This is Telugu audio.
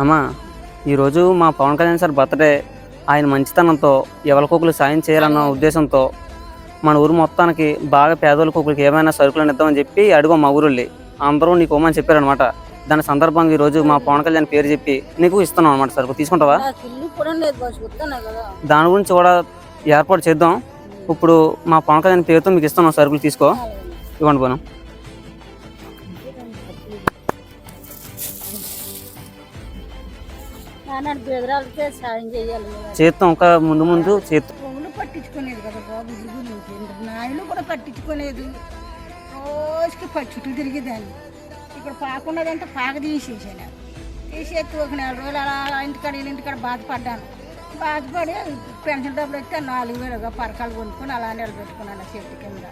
అమ్మా ఈరోజు మా పవన్ కళ్యాణ్ సార్ బర్త్డే. ఆయన మంచితనంతో ఎవరికొకరు సాయం చేయాలన్న ఉద్దేశంతో మన ఊరు మొత్తానికి బాగా పేదోళ్ళ కుక్కలకి ఏమైనా సరుకులు ఇద్దామని చెప్పి అడుగు మా ఊరుల్లి అందరూ నీకు ఇవ్వమని చెప్పారనమాట దాని సందర్భంగా ఈరోజు మా పవన్ కళ్యాణ్ పేరు చెప్పి నీకు ఇస్తున్నాం అనమాట సరుకు తీసుకుంటావా? దాని గురించి కూడా ఏర్పాటు చేద్దాం. ఇప్పుడు మా పవన్ కళ్యాణ్ పేరుతో మీకు ఇస్తున్నాం సరుకులు తీసుకో. ఇవ్వండి పోను. నాన్న బెదరాలకే సాయం చేయాలి చేస్తాం ఒక ముందు ముందు చేస్తాం పట్టించుకునేది కదా బాబు ఇల్లు కూడా పట్టించుకునేది రోజుకి చుట్టూ తిరిగేదాన్ని. ఇక్కడ పాకున్నదంటే పాక తీసేసాను తీసేసి ఒక నెల రోజులు అలా ఇంటికాడ ఇంటికాడ బాధపడ్డాను. బాధపడి పెన్షన్ డబ్బులు వస్తే నాలుగు వేలుగా పరకాలు కొనుక్కొని అలా నిలబెట్టుకున్నాను చెట్టు కింద.